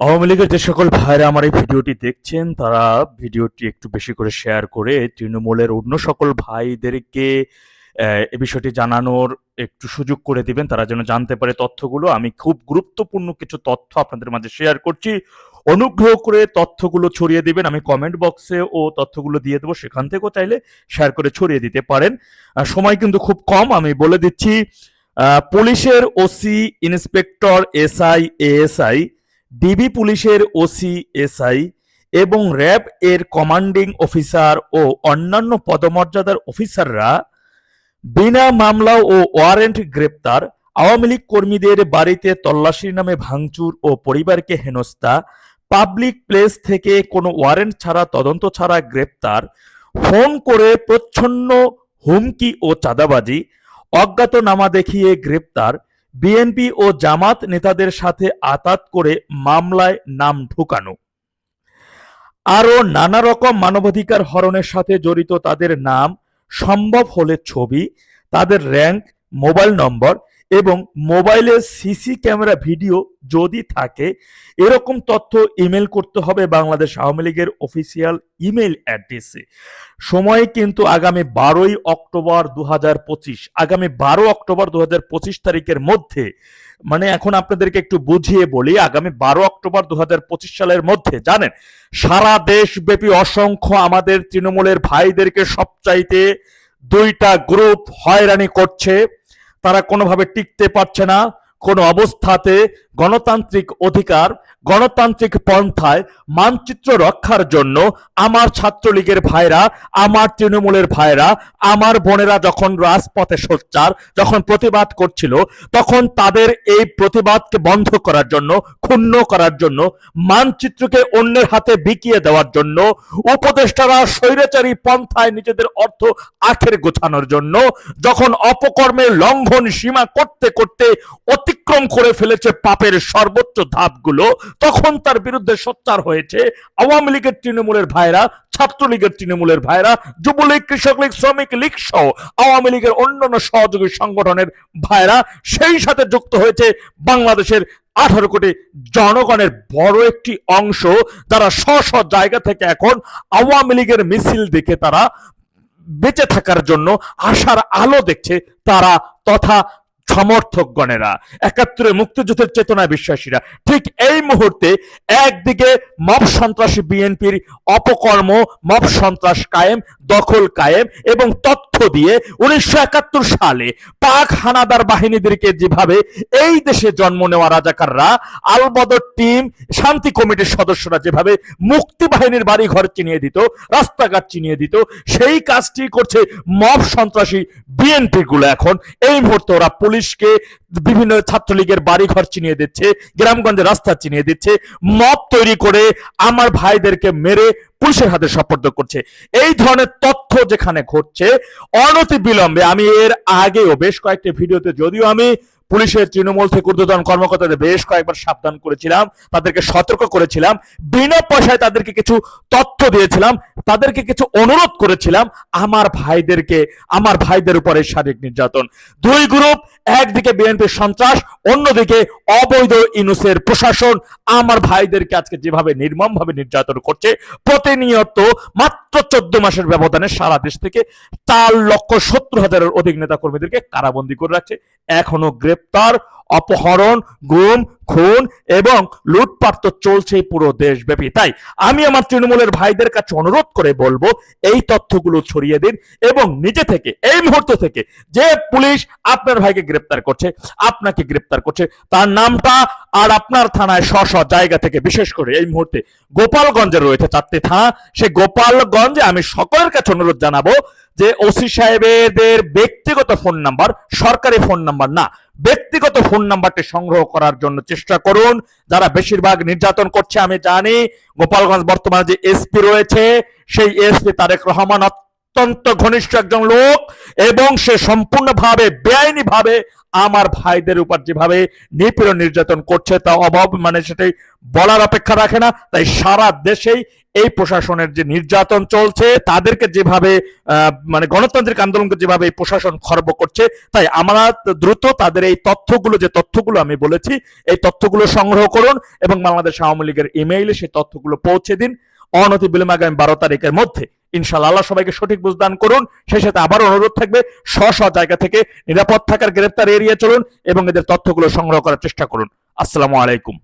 আওয়ামী লীগের যে সকল ভাইরা আমার এই ভিডিওটি দেখছেন, তারা ভিডিওটি একটু বেশি করে শেয়ার করে তৃণমূলের অন্য সকল ভাইদেরকে, এ বিষয়টি জানানোর একটু সুযোগ করে দিবেন, তারা যেন জানতে পারে তথ্যগুলো। আমি খুব গুরুত্বপূর্ণ কিছু তথ্য আপনাদের মাঝে শেয়ার করছি। অনুগ্রহ করে তথ্যগুলো ছড়িয়ে দিবেন, আমি কমেন্ট বক্সে ও তথ্যগুলো দিয়ে দেবো, সেখান থেকেও চাইলে শেয়ার করে ছড়িয়ে দিতে পারেন। সময় কিন্তু খুব কম, আমি বলে দিচ্ছি পুলিশের OC inspector SI, ASI DB পুলিশের ওসি এসআই এবং র্যাব এর কমান্ডিং অফিসার ও অন্যান্য পদমর্যাদার অফিসাররা বিনা মামলা ও ওয়ারেন্ট গ্রেপ্তার আওয়ামী লীগ কর্মীদের বাড়িতে তল্লাশির নামে ভাঙচুর ও পরিবারকে হেনস্থা, পাবলিক প্লেস থেকে কোনো ওয়ারেন্ট ছাড়া, তদন্ত ছাড়া গ্রেপ্তার, ফোন করে প্রচ্ছন্ন হুমকি ও চাঁদাবাজি, অজ্ঞাতনামা দেখিয়ে গ্রেপ্তার বিএনপি ও জামাত নেতাদের সাথে আতাত করে মামলায় নাম ঢুকানো। আরও নানা রকম মানবাধিকার হরণের সাথে জড়িত তাদের নাম, সম্ভব হলে ছবি, তাদের র্যাঙ্ক মোবাইল নম্বর এবং মোবাইলে সিসি ক্যামেরা ভিডিও যদি থাকে, এরকম তথ্য ইমেল করতে হবে বাংলাদেশ আওয়ামী লীগের অফিসিয়াল ইমেল অ্যাড্রেসে। সময় কিন্তু আগামী বারোই অক্টোবর দু হাজার পঁচিশ। আগামী বারো অক্টোবর দু হাজার পঁচিশ তারিখের মধ্যে মানে এখন আপনাদেরকে একটু বুঝিয়ে বলি, আগামী বারো অক্টোবর দু হাজার পঁচিশ সালের মধ্যে, জানেন, সারা দেশব্যাপী অসংখ্য আমাদের তৃণমূলের ভাইদেরকে সবচাইতে দুইটা গ্রুপ হয়রানি করছে। তারা কোনোভাবে টিকতে পারছে না কোনো অবস্থাতে গণতান্ত্রিক অধিকার, গণতান্ত্রিক পন্থায় মানচিত্র রক্ষার জন্য আমার ছাত্রলীগের ভাইরা, আমার তৃণমূলের ভাইরা, আমার বোনেরা যখন রাজপথে সোচ্চার, যখন প্রতিবাদ করছিল, তখন তাদের এই প্রতিবাদকে বন্ধ করার জন্য, ক্ষুণ্ণ করার জন্য, মানচিত্রকে অন্যের হাতে বিকিয়ে দেওয়ার জন্য, উপদেষ্টারা স্বৈরাচারী পন্থায় নিজেদের অর্থ আখের গোছানোর জন্য, যখন অপকর্মের লঙ্ঘন সীমা করতে করতে অতিক্রম করে ফেলেছে পাপের সর্বোচ্চ ধাপগুলো, তখন তার বিরুদ্ধে সোচ্চার হয়েছে আওয়ামী লীগের তৃণমূলের ভাইরা, ছাত্রলীগের তৃণমূলের ভাইরা, যুবলীগ, কৃষক লীগ, শ্রমিক লীগ সহ আওয়ামী লীগের অন্যান্য সহযোগী সংগঠনের ভাইরা, সেই সাথে যুক্ত হয়েছে বাংলাদেশের আঠারো কোটি জনগণের বড় একটি অংশ, যারা স্ব স্ব জায়গা থেকে এখন আওয়ামী লীগের মিছিল দেখে তারা বেঁচে থাকার জন্য আশার আলো দেখছে, তারা তথা সমর্থকগণেরা একাত্তরে মুক্তিযুদ্ধের চেতনায় বিশ্বাসীরা। ঠিক এই মুহূর্তে একদিকে মব সন্ত্রাসী বিএনপির অপকর্ম, মব সন্ত্রাস কায়েম, দখল কায়েম এবং তথ্য দিয়ে উনিশশো একাত্তর সালে পাক হানাদার বাহিনীদেরকে যেভাবে এই দেশে জন্ম নেওয়া রাজাকাররা, আলবদর টিম, শান্তি কমিটির সদস্যরা যেভাবে মুক্তি বাহিনীর বাড়ি ঘর চিনিয়ে দিত, রাস্তাঘাট চিনিয়ে দিত, সেই কাজটি করছে মব সন্ত্রাসী বিএনপি গুলো এখন। এই মুহূর্তে ওরা পুলিশকে বিভিন্ন ছাত্রলীগের বাড়িঘর চিনিয়ে দিচ্ছে গ্রামগঞ্জে রাস্তা চিনিয়ে দিচ্ছে, মব তৈরি করে আমার ভাইদেরকে মেরে পুলিশের হাতে সপর্দ করছে। এই ধরনের তথ্য যেখানে ঘটছে অনতি বিলম্বে আমি এর আগেও বেশ কয়েকটি ভিডিওতে যদিও আমি পুলিশের তৃণমূল থেকে ঊর্ধ্বতন কর্মকর্তাদের বেশ কয়েকবার সাবধান করেছিলাম, তাদেরকে সতর্ক করেছিলাম, বিনা পয়সায় তাদেরকে কিছু তথ্য দিয়েছিলাম, তাদেরকে কিছু অনুরোধ করেছিলাম, আমার ভাইদেরকে, আমার ভাইদের উপরে শারীরিক নির্যাতন। দুই গ্রুপ, একদিকে বিএনপির সন্ত্রাস, অন্যদিকে অবৈধ ইনুসের প্রশাসন। আমার ভাইদেরকে আজকে যেভাবে নির্মমভাবে নির্যাতন করছে, প্রতিনিয়ত মাত্র চোদ্দ মাসের ব্যবধানে সারা দেশ থেকে চার লক্ষ সত্তর হাজারের অধিক নেতা কর্মীদেরকে কারাবন্দী করে রাখছে, এখনও গ্রেপ্তার অপহরণ, গুম, খুন এবং লুটপাট তো চলছেই পুরো দেশব্যাপী। তাই আমি আমার তৃণমূলের ভাইদের কাছে অনুরোধ করে বলব, এই তথ্যগুলো ছড়িয়ে দিন এবং নিজে থেকে, এই মুহূর্ত থেকে যে পুলিশ আপনার ভাইকে গ্রেপ্তার করছে, আপনাকে গ্রেপ্তার করছে, তার নামটা আর আপনার থানায় স্ব স্ব জায়গা থেকে, বিশেষ করে এই মুহূর্তে গোপালগঞ্জে রয়েছে চারটি থানা। সে গোপালগঞ্জে আমি সকলের কাছে অনুরোধ জানাব যে ওসি সাহেবেদের ব্যক্তিগত ফোন নাম্বার সরকারি ফোন নাম্বার না, ব্যক্তিগত ফোন নাম্বারটি সংগ্রহ করার জন্য চেষ্টা করুন। যারা বেশিরভাগ নির্যাতন করছে, আমি জানি, গোপালগঞ্জ বর্তমানে যে এসপি রয়েছে, সেই এসপি তারেক রহমান অত্যন্ত ঘনিষ্ঠ একজন লোক এবং সে সম্পূর্ণভাবে বেআইনি ভাবে আমার ভাইদের উপর যেভাবে নিপীড়ন নির্যাতন করছে, তা অভাব মানে সেটাই বলার অপেক্ষা রাখে না। তাই সারা দেশেই এই প্রশাসনের যে নির্যাতন চলছে, তাদেরকে যেভাবে মানে গণতান্ত্রিক আন্দোলনকে যেভাবে এই প্রশাসন খর্ব করছে, তাই আমরা দ্রুত তাদের এই তথ্যগুলো, যে তথ্যগুলো আমি বলেছি, এই তথ্যগুলো সংগ্রহ করুন এবং বাংলাদেশ আওয়ামী লীগের ইমেইলে সেই তথ্যগুলো পৌঁছে দিন। অনতি বিলম্বে আগামী বারো তারিখের মধ্যে ইনশাআল্লাহ আল্লাহ সবাইকে সঠিক বুঝদান করুন। সেই সাথে আবার অনুরোধ থাকবে স্ব স্ব জায়গা থেকে নিরাপদ থাকার গ্রেপ্তার এড়িয়ে চলুন এবং এদের তথ্যগুলো সংগ্রহ করার চেষ্টা করুন। আসসালামু আলাইকুম।